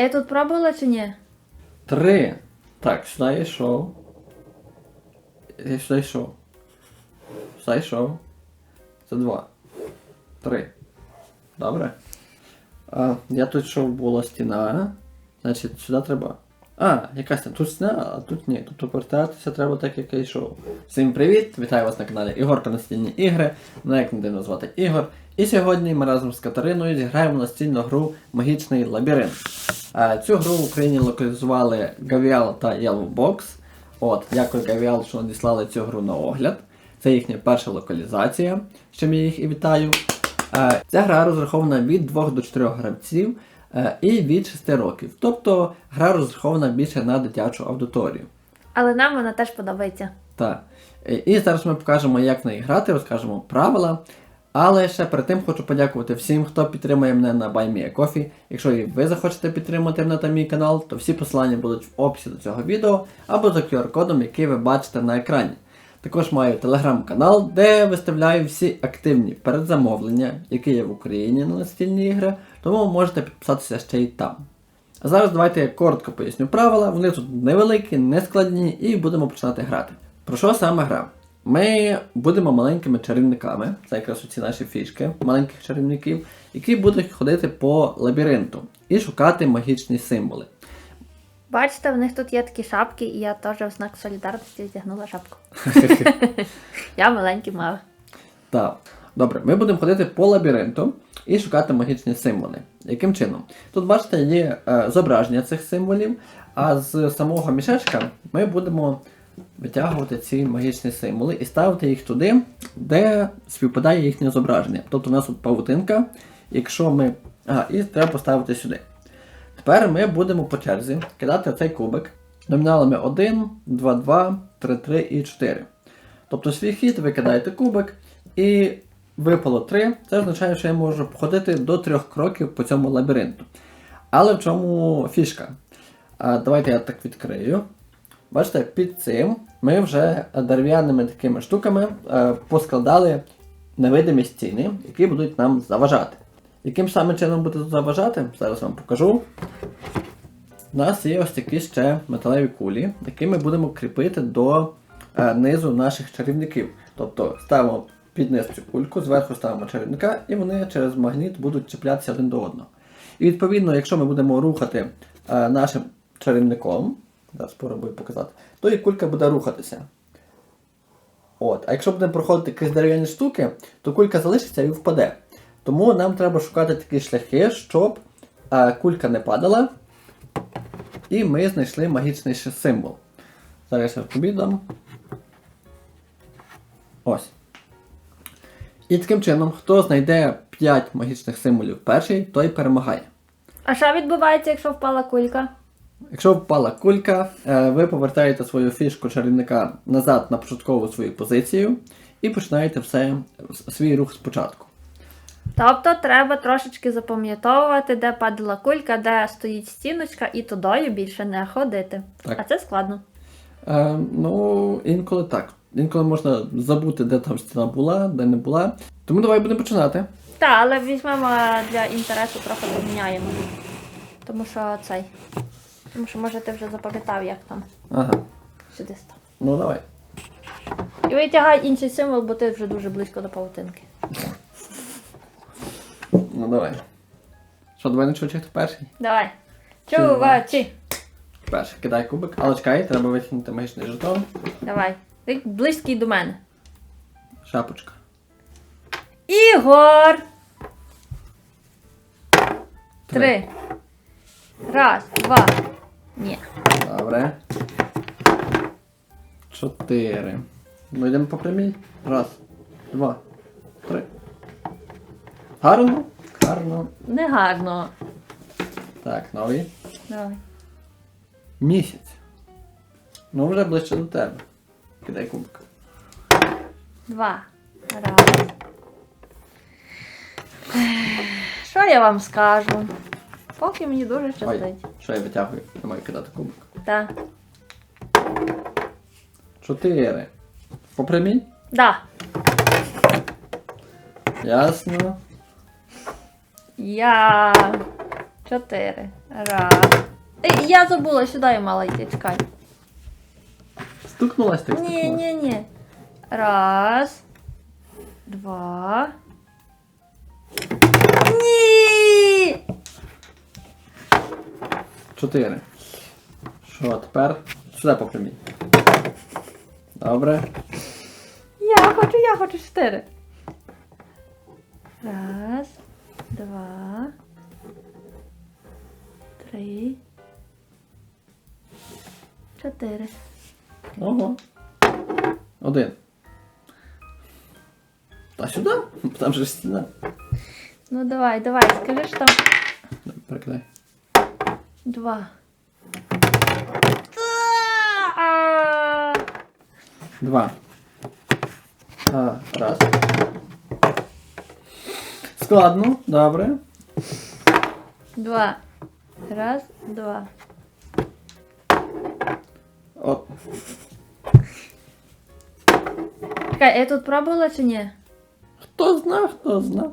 я тут пробувала чи ні? Три. Так, сюди я йшов. Я сюди йшов. Сюди йшов. Це два. Три. Добре. А, я тут йшов була стіна. Значить, сюди треба. А, якась там тут стіна, а тут ні. Тобто повертатися треба так, як я йшов. Всім привіт! Вітаю вас на каналі Ігорка Настільні ігри. Мене як не дивно звати Ігор. І сьогодні ми разом з Катериною зіграємо настільну гру Магічний лабіринт. Е, Цю гру в Україні локалізували Gavial та Yellowbox. От, дякую Gavial, що надіслали цю гру на огляд. Це їхня перша локалізація, з чим я їх і вітаю. Е, Ця гра розрахована від 2 до 4 гравців е, і від 6 років. Тобто гра розрахована більше на дитячу аудиторію. Але нам вона теж подобається. Так. І зараз ми покажемо, як в неї грати, розкажемо правила. Але ще перед тим хочу подякувати всім, хто підтримує мене на BuyMeACoffee. Якщо і ви захочете підтримати мене та мій канал, то всі посилання будуть в описі до цього відео або за QR-кодом, який ви бачите на екрані. Також маю телеграм-канал, де виставляю всі активні передзамовлення, які є в Україні на настільні ігри, тому можете підписатися ще й там. А зараз давайте я коротко поясню правила. Вони тут невеликі, не складні, і будемо починати грати. Про що саме гра? Ми будемо маленькими чарівниками, це якраз оці наші фішки маленьких чарівників, які будуть ходити по лабіринту і шукати магічні символи. Бачите, в них тут є такі шапки, і я теж в знак солідарності вдягнула шапку. Я маленький мав. Так. Добре, ми будемо ходити по лабіринту і шукати магічні символи. Яким чином? Тут, бачите, є е, зображення цих символів, а з самого мішечка ми будемо витягувати ці магічні символи і ставити їх туди, де співпадає їхнє зображення. Тобто у нас тут павутинка, якщо ми. Ага, і треба поставити сюди. Тепер ми будемо по черзі кидати цей кубик номіналами 1, 2, 2, 3, 3 і 4. Тобто свій хід ви кидаєте кубик і випало 3. Це означає, що я можу походити до 3 кроків по цьому лабіринту. Але в чому фішка? Давайте я так відкрию. Бачите, під цим ми вже дерев'яними такими штуками е, поскладали невидимі стіни, які будуть нам заважати. Яким саме чином буде заважати? Зараз вам покажу. У нас є ось такі ще металеві кулі, які ми будемо кріпити до е, низу наших чарівників. Тобто ставимо під низ цю кульку, зверху ставимо чарівника, і вони через магніт будуть чіплятися один до одного. І відповідно, якщо ми будемо рухати е, нашим чарівником, зараз спробую показати, то і кулька буде рухатися. От. А якщо будемо проходити крізь дерев'яні штуки, то кулька залишиться і впаде. Тому нам треба шукати такі шляхи, щоб е, кулька не падала. І ми знайшли магічний символ. Зараз я тобі дам. Ось. І таким чином, хто знайде 5 магічних символів перший, той перемагає. А що відбувається, якщо впала кулька? Якщо впала кулька, е, ви повертаєте свою фішку чарівника назад на початкову свою позицію і починаєте все, свій рух спочатку. Тобто треба трошечки запам'ятовувати, де падала кулька, де стоїть стіночка, і тудою більше не ходити. Так. А це складно. Е, ну, інколи так. Інколи можна забути, де там стіна була, де не була. Тому давай будемо починати. Так, але візьмемо для інтересу трохи поміняємо. Тому що цей. Тому що може ти вже запам'ятав, як там Ага. сюди став. Ну давай. І витягай інший символ, бо ти вже дуже близько до павутинки. Ну давай. Що, давай не чути, хто перший? Давай. Чувачі! Перший кидай кубик. Але чекай, треба витягнути магічний жетон. Давай. Ти близький до мене. Шапочка. Ігор! Три. Раз, два. Ні. Добре. Чотири. Ну йдемо по прямій. Раз, два, три. Гарно? Гарно. Негарно. Так, новий. Давай. Місяць. Ну вже ближче до тебе. Кидай кубик. Два. Раз. Що я вам скажу? Поки мені дуже щастить. Що я витягую? Я маю кидати кубик. Так. Чотири. По прямій? Да. Ясно. Я. Чотири. Раз. Ей, я забула, сюди я мала йти, чекай. Стукнулась так? Ні, стукнулась? ні, ні. Раз. Два. 4. Що, тепер? Сюди покремінь. Добре. Я хочу, я хочу 4. Раз, два. Три. Чотири. Ого. Один. Та сюди? Там же стіна. Ну давай, давай, скажи, що. Прикидай. Два. А! Два. А, раз. Складно, добре. Два. Раз, два. От. Чекай, я тут пробувала чи ні? Хто зна, хто зна.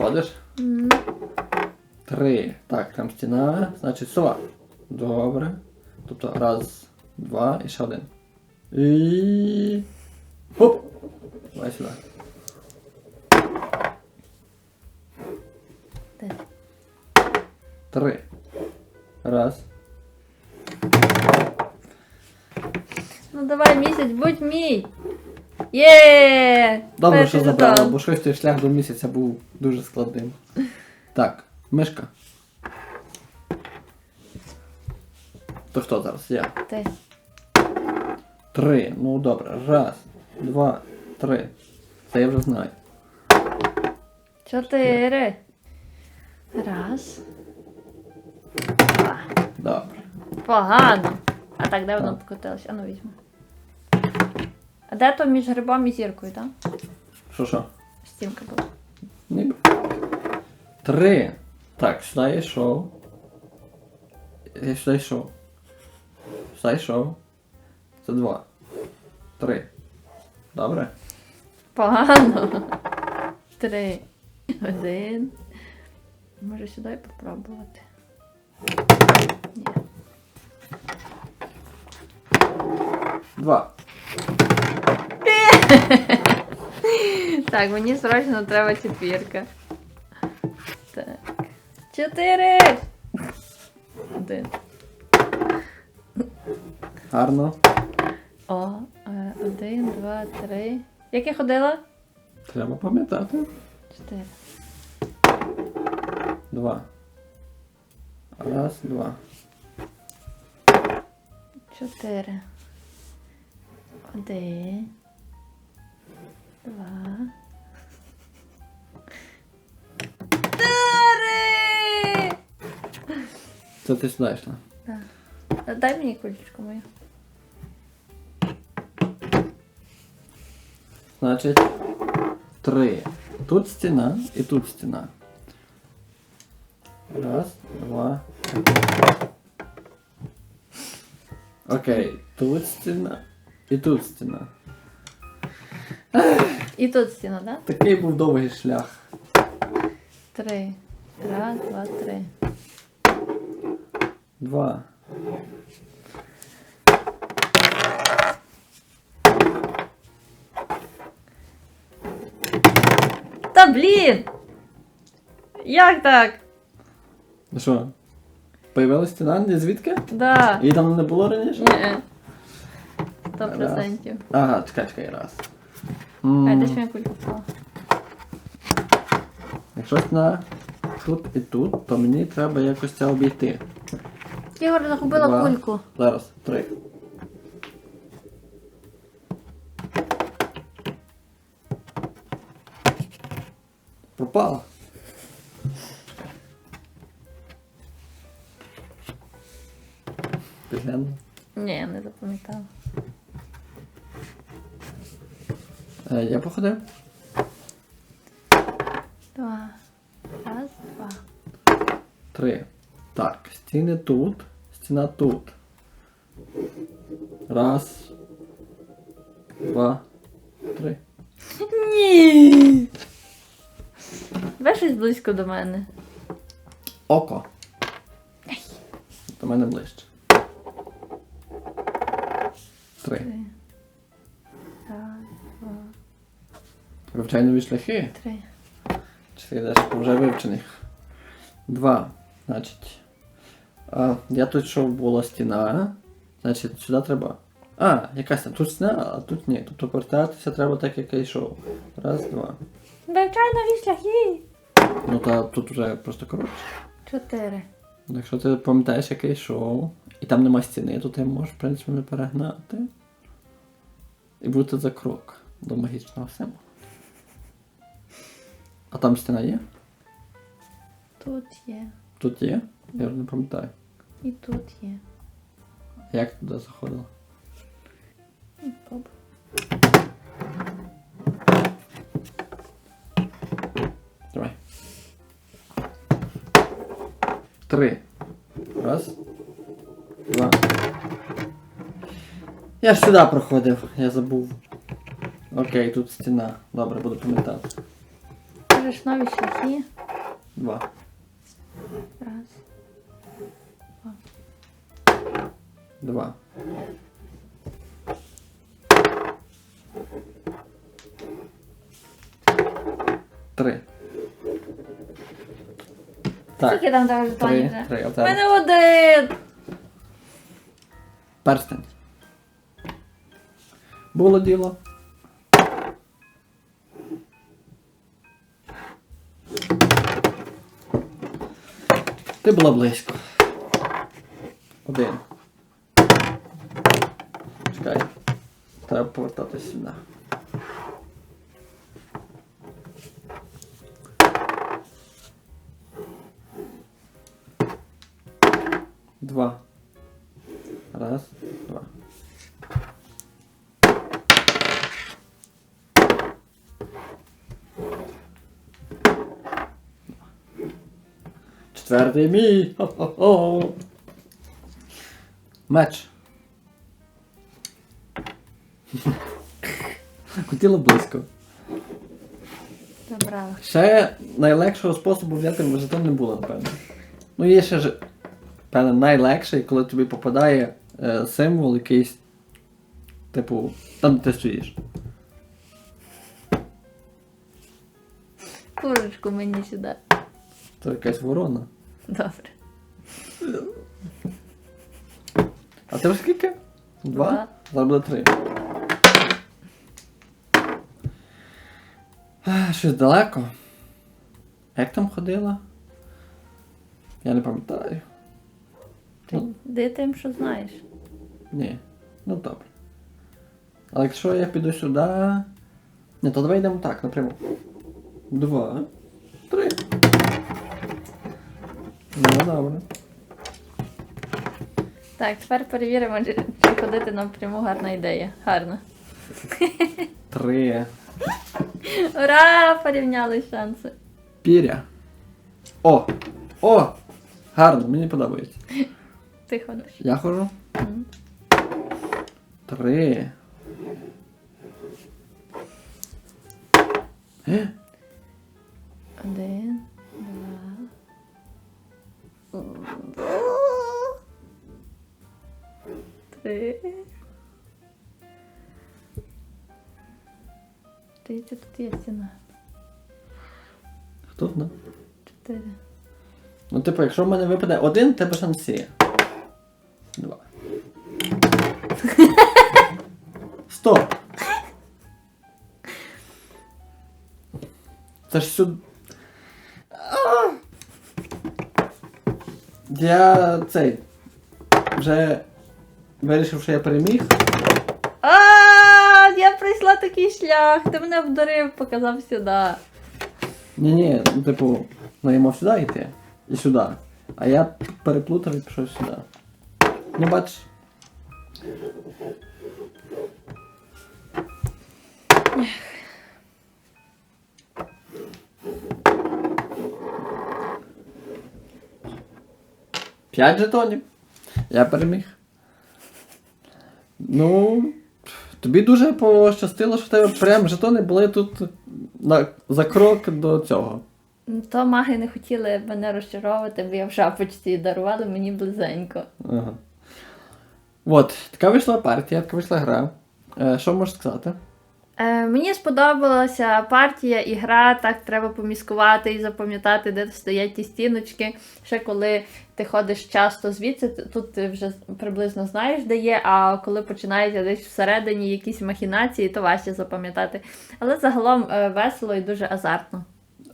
Обходиш? М, Три. Так, там стіна, значить сова. Добре. Тобто раз, два і ще один. І. Хоп! Давай сюди. Три. Раз. Ну давай місяць, будь мій. Є! Добре, Перший що забрала, бо щось той шлях до місяця був дуже складним. Так, мишка. То хто зараз? Я. Ти. Три. Ну добре. Раз, два, три. Це я вже знаю. Чотири. Раз. Два. Добре. Погано. А так, де воно покотилось? А ну візьму. А де то між грибом і зіркою, так? Що що? Стінка була. Ніби. Три. Так, сюди йшов. Я сюди йшов. Сюди йшов. Це два. Три. Добре? Погано. Три. Один. Може сюди попробувати. Ні. Два. Так, мені срочно треба четвірка. Так. Чотири. Один. Гарно. О, е, один, два, три. Як я ходила? Треба пам'ятати. Чотири. Два. Раз, два. Чотири. Один. Два. Чотири! Це ти сюди йшла. Так. А Дай мені кулечку мою. Значить, три. Тут стіна і тут стіна. Раз, два. Окей, тут стіна і тут стіна. І тут стіна, так? Такий був довгий шлях. Три. Раз, два, три. Два. Та блін! Як так? Ну що? Появилась стіна не звідки? Да. Її там не було раніше? Ні. Сто процентів. Ага, чекай, чекай, раз. М, де ж моя кулька впала? Якщо стіна тут і тут, то мені треба якось це обійти. Ігор загубила Два. кульку. Зараз, три. Пропала. Підгляну. Ні, я не запам'ятала. Я походив. Два. Раз, два. Три. Так, стіни тут, стіна тут. Раз. Два. Три. Ні. Давай щось близько до мене. Око. До мене ближче. Три. Три. Вивчай нові шляхи. три. Йдеш по вже вивчених? Два. Значить. А, я тут йшов була стіна. Значить, сюди треба. А, якась там. Тут стіна, а тут ні. Тобто повертатися треба так, як я йшов. Раз, два. Вивчай нові шляхи. Ну та тут вже просто коротше. Чотири. Якщо ти пам'ятаєш, як я йшов, і там нема стіни, то ти можеш, в принципі, не перегнати. І бути за крок до магічного символу. А там стіна є? Тут є. Тут є? Я вже не пам'ятаю. І тут є. Як туди заходила? Оп. Давай. Три. Раз. Два. Я ж сюди проходив, я забув. Окей, тут стіна. Добре, буду пам'ятати. Кажеш нові шляхи. Два. Раз. Два. Два. Три. Так. Скільки там тебе жетонів Три. вже? Три. У Отак. мене один. Перстень. Було діло. Ти була близько. Один. Чекай. Треба повертатися сюди. Два. Четвертий мій. Хо-хо-хо. Меч. Хотіла близько. Забрала. Ще найлегшого способу взяти жетон не було, напевно. Ну, є ще ж, певне, найлегший, коли тобі попадає е, символ якийсь, типу, там де ти стоїш. Курочку мені сюди. Це якась ворона. Добре. А ти вже скільки? Два? Два. Зараз буде три. А, Щось далеко. Як там ходила? Я не пам'ятаю. Ти де тим, що знаєш? Ні. Ну добре. Але якщо я піду сюди. Ні, то давай йдемо так, напряму. Два. Три. Ну добре. Так, тепер перевіримо, чи чи ходити напряму гарна ідея. Гарно. Три. Ура! Порівняли шанси. Піря. О! О! Гарно, мені подобається. Ти ходиш. Я ходжу. Мгм. Три. Е? Один, Три. Дивіться, тут є стіна. Хто знає? Чотири. Ну, типу, якщо в мене випаде один, тебе шанс є. Два. Стоп! Це ж сюди. Я цей. Вже вирішив, що я переміг. А, я пройшла такий шлях. Ти мене вдарив, показав сюди. Ні-ні, ну типу, ну я мав сюди йти і сюди. А я переплутав і пішов сюди. Ну бач. П'ять жетонів. Я переміг. Ну. Тобі дуже пощастило, що в тебе прям жетони були тут на, за крок до цього. То маги не хотіли мене розчаровувати, бо я в шапочці дарували мені близенько. Ага. От, така вийшла партія, така вийшла гра. Е, що можеш сказати? Е, мені сподобалася партія і гра, так треба поміскувати і запам'ятати, де стоять ті стіночки. Ще коли ти ходиш часто звідси, тут ти вже приблизно знаєш, де є, а коли починаються десь всередині якісь махінації, то важче запам'ятати. Але загалом е, весело і дуже азартно.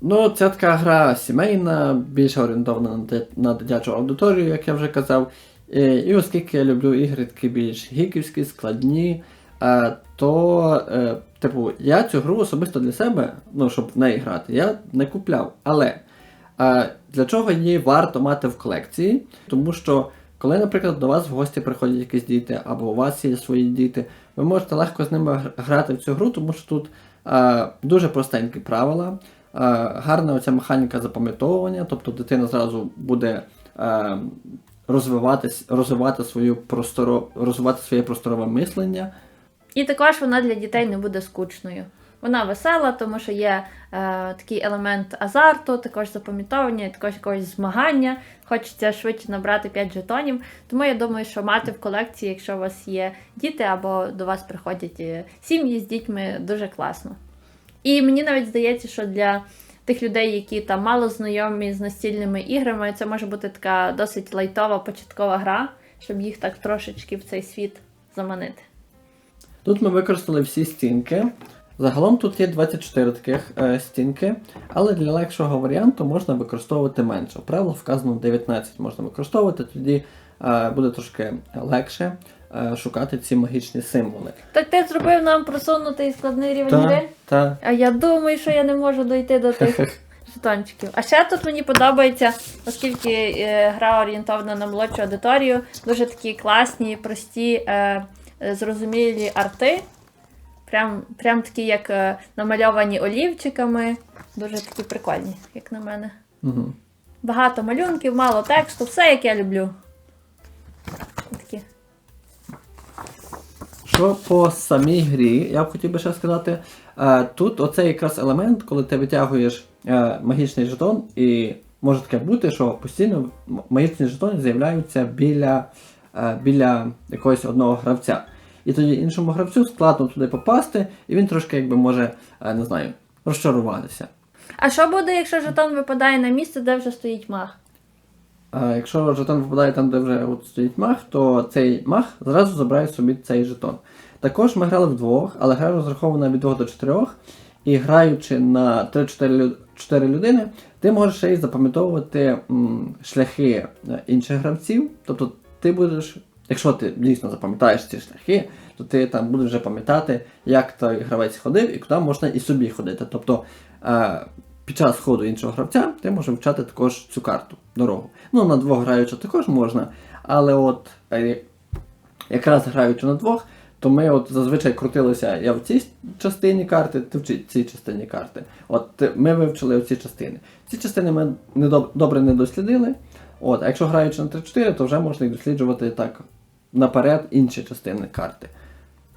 Ну, це така гра сімейна, більше орієнтована на, дитячу аудиторію, як я вже казав. І, і оскільки я люблю ігри такі більш гіківські, складні, е, то, е, типу, я цю гру особисто для себе, ну, щоб в неї грати, я не купляв. Але е, для чого її варто мати в колекції? Тому що, коли, наприклад, до вас в гості приходять якісь діти, або у вас є свої діти, ви можете легко з ними грати в цю гру, тому що тут е, дуже простенькі правила. Е, гарна оця механіка запам'ятовування, тобто дитина зразу буде розвиватись, розвивати, свою просторо, розвивати своє просторове мислення. І також вона для дітей не буде скучною. Вона весела, тому що є е, такий елемент азарту, також запам'ятовування, також якогось змагання. Хочеться швидше набрати 5 жетонів. Тому я думаю, що мати в колекції, якщо у вас є діти або до вас приходять е, сім'ї з дітьми, дуже класно. І мені навіть здається, що для тих людей, які там мало знайомі з настільними іграми, це може бути така досить лайтова початкова гра, щоб їх так трошечки в цей світ заманити. Тут ми використали всі стінки. Загалом тут є 24 таких е, стінки, але для легшого варіанту можна використовувати менше. В правилах вказано 19 можна використовувати, тоді е, буде трошки легше е, шукати ці магічні символи. Так ти зробив нам просунутий складний рівень гри? та. А я думаю, що я не можу дойти до тих жетончиків. А ще тут мені подобається, оскільки е, гра орієнтована на молодшу аудиторію, дуже такі класні, прості, е, зрозумілі арти. Прям, прям такі, як е, намальовані олівчиками. Дуже такі прикольні, як на мене. Угу. Багато малюнків, мало тексту, все як я люблю. Такі. Що по самій грі, я б хотів би ще сказати, е, тут оцей якраз елемент, коли ти витягуєш е, магічний жетон, і може таке бути, що постійно магічні жетони з'являються біля, е, біля якогось одного гравця. І тоді іншому гравцю складно туди попасти, і він трошки якби може, е, не знаю, розчаруватися. А що буде, якщо жетон випадає на місце, де вже стоїть маг? А якщо жетон попадає там, де вже от стоїть мах, то цей мах зразу забирає собі цей жетон. Також ми грали вдвох, але гра розрахована від 2 до 4, і граючи на 3-4-4 людини, ти можеш ще й запам'ятовувати шляхи е, інших гравців. Тобто ти будеш, якщо ти дійсно запам'ятаєш ці шляхи, то ти там будеш вже пам'ятати, як той гравець ходив і куди можна і собі ходити. Тобто е, під час ходу іншого гравця ти можеш вчати також цю карту, дорогу. Ну, на двох граючи також можна, але от е, якраз граючи на двох, то ми от зазвичай крутилися я в цій частині карти, ти в цій- частині карти. От ми вивчили оці частини. Ці частини ми не доб- добре не дослідили. От, а якщо граючи на 3-4, то вже можна їх досліджувати так наперед інші частини карти.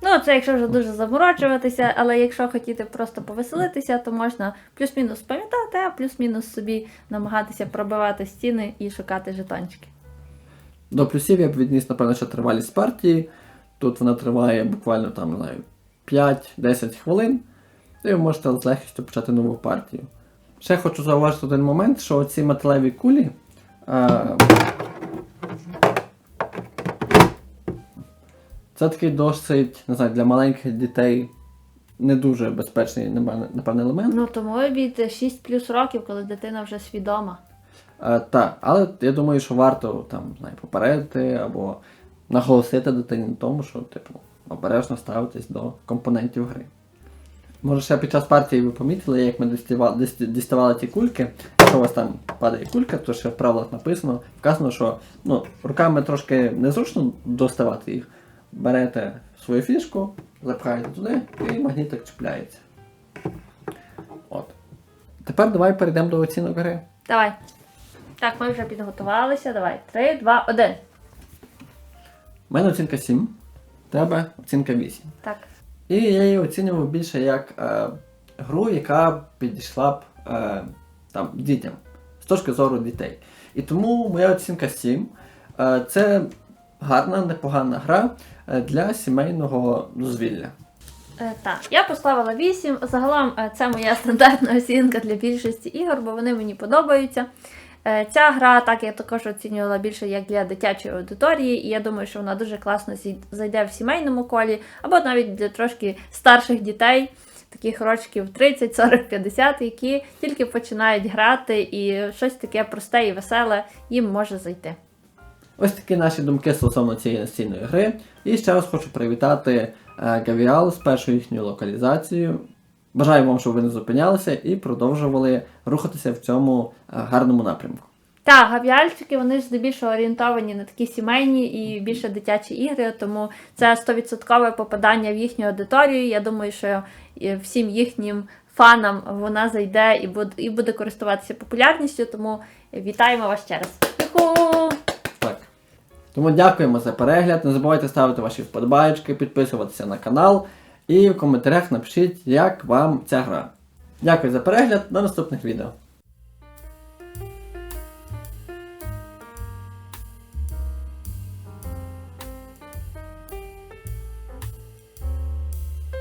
Ну, це якщо вже дуже заморочуватися, але якщо хотіти просто повеселитися, то можна плюс-мінус пам'ятати, а плюс-мінус собі намагатися пробивати стіни і шукати жетончики. До плюсів я б відніс, напевно, ще тривалість партії. Тут вона триває буквально там, не знаю, 5-10 хвилин, і ви можете з легкістю почати нову партію. Ще хочу зауважити один момент, що ці металеві кулі. Е, це такий досить, не знаю, для маленьких дітей не дуже безпечний, напевне, елемент. Ну, тому від 6 плюс років, коли дитина вже свідома. Е, так, але я думаю, що варто там, знаю, попередити або наголосити дитині на тому, що типу, обережно ставитись до компонентів гри. Може, ще під час партії ви помітили, як ми дістава- діставали ті кульки. Якщо у вас там падає кулька, то ще в правилах написано, вказано, що ну, руками трошки незручно доставати їх. Берете свою фішку, запхаєте туди і магнітик чіпляється. От. Тепер давай перейдемо до оцінок гри. Давай. Так, ми вже підготувалися. Давай. 3, 2, 1. У мене оцінка 7, у тебе оцінка 8. Так. І я її оцінював більше як е, гру, яка підійшла б е, там, дітям, з точки зору дітей. І тому моя оцінка 7. Е, Це гарна, непогана гра е, для сімейного дозвілля. Е, так, я поставила 8. Загалом це моя стандартна оцінка для більшості ігор, бо вони мені подобаються. Ця гра, так я також оцінювала більше як для дитячої аудиторії, і я думаю, що вона дуже класно зайде в сімейному колі, або навіть для трошки старших дітей, таких рочків 30, 40, 50, які тільки починають грати, і щось таке просте і веселе їм може зайти. Ось такі наші думки стосовно цієї настільної гри. І ще раз хочу привітати е, Гавіал з першою їхньою локалізацією. Бажаю вам, щоб ви не зупинялися і продовжували рухатися в цьому е, гарному напрямку. Так, гавіальчики вони здебільшого орієнтовані на такі сімейні і більше дитячі ігри, тому це 100% попадання в їхню аудиторію. Я думаю, що е, всім їхнім фанам вона зайде і буде, і буде користуватися популярністю, тому вітаємо вас ще раз. Так. Тому дякуємо за перегляд. Не забувайте ставити ваші вподобайки, підписуватися на канал і в коментарях напишіть, як вам ця гра. Дякую за перегляд, до наступних відео.